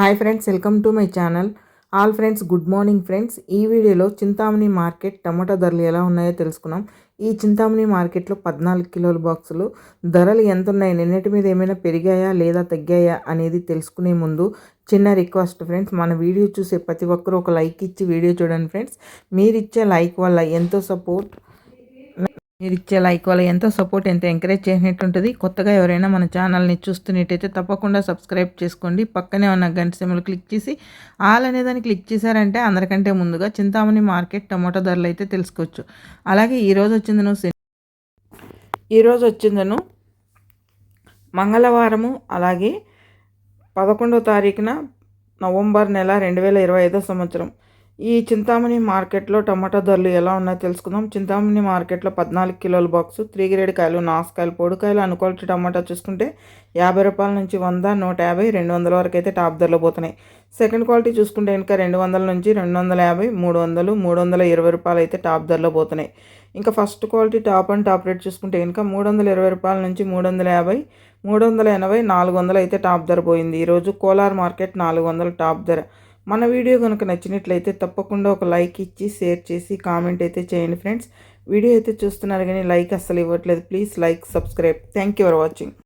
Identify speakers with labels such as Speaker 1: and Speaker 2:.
Speaker 1: Hi friends welcome to my channel. All friends good morning friends. ఈ వీడియోలో Chintamani market టమాటా ధరలు ఎలా ఉన్నాయో తెలుసుకున్నాం. ఈ చింతామణి మార్కెట్లో పద్నాలుగు కిలోల బాక్సులు. ధరలు ఎంత ఉన్నాయి? నిన్నటి మీద ఏమైనా పెరిగాయా లేదా తగ్గాయా అనేది తెలుసుకునే ముందు చిన్న రిక్వెస్ట్ ఫ్రెండ్స్. మన వీడియో చూసే ప్రతి ఒక్కరూ ఒక లైక్ ఇచ్చి వీడియో చూడండి ఫ్రెండ్స్. మీరు ఇచ్చే లైక్ వల్ల ఎంతో సపోర్ట్ మీరు ఇచ్చే లైక్ వల్ల ఎంతో సపోర్ట్ ఎంతో ఎంకరేజ్ చేసినట్టు ఉంటుంది కొత్తగా ఎవరైనా మన ఛానల్ని చూస్తున్నట్టయితే తప్పకుండా సబ్స్క్రైబ్ చేసుకోండి. పక్కనే ఉన్న గంట సిమ్లు క్లిక్ చేసి ఆల్ అనే దాన్ని క్లిక్ చేశారంటే అందరికంటే ముందుగా చింతామణి మార్కెట్ టమాటో ధరలు అయితే తెలుసుకోవచ్చు. అలాగే ఈరోజు వచ్చిందను ఈరోజు వచ్చిందను మంగళవారము అలాగే పదకొండో తారీఖున నవంబర్ నెల రెండు వేల ఇరవై ఐదో సంవత్సరం. ఈ చింతామణి మార్కెట్లో టమాటా ధరలు ఎలా ఉన్నాయో తెలుసుకుందాం. చింతామణి మార్కెట్లో పద్నాలుగు కిలోల బాక్సు త్రీ గ్రేడ్ కాయలు నాసుకాయలు పొడికాయలు అనుకోవాలి టమాటా చూసుకుంటే యాభై రూపాయల నుంచి వంద నూట యాభై రెండు వందల వరకు అయితే టాప్ ధరలో పోతున్నాయి. సెకండ్ క్వాలిటీ చూసుకుంటే ఇంకా రెండు వందల నుంచి రెండు వందల యాభై మూడు వందలు మూడు వందల ఇరవై రూపాయలు అయితే టాప్ ధరలో పోతున్నాయి. ఇంకా first quality top and top rate చూసుకుంటే ఇంకా మూడు వందల ఇరవై రూపాయల నుంచి మూడు వందల యాభై మూడు వందల ఎనభై నాలుగు వందలు అయితే టాప్ ధర పోయింది. ఈరోజు కోలార్ మార్కెట్ నాలుగు వందల టాప్ ధర. మన వీడియో కనుక నచ్చినట్లయితే తప్పకుండా ఒక లైక్ ఇచ్చి షేర్ చేసి కామెంట్ అయితే చేయండి ఫ్రెండ్స్. వీడియో అయితే చూస్తున్నారు కానీ లైక్ అస్సలు ఇవ్వట్లేదు. Please like subscribe. Thank you for watching.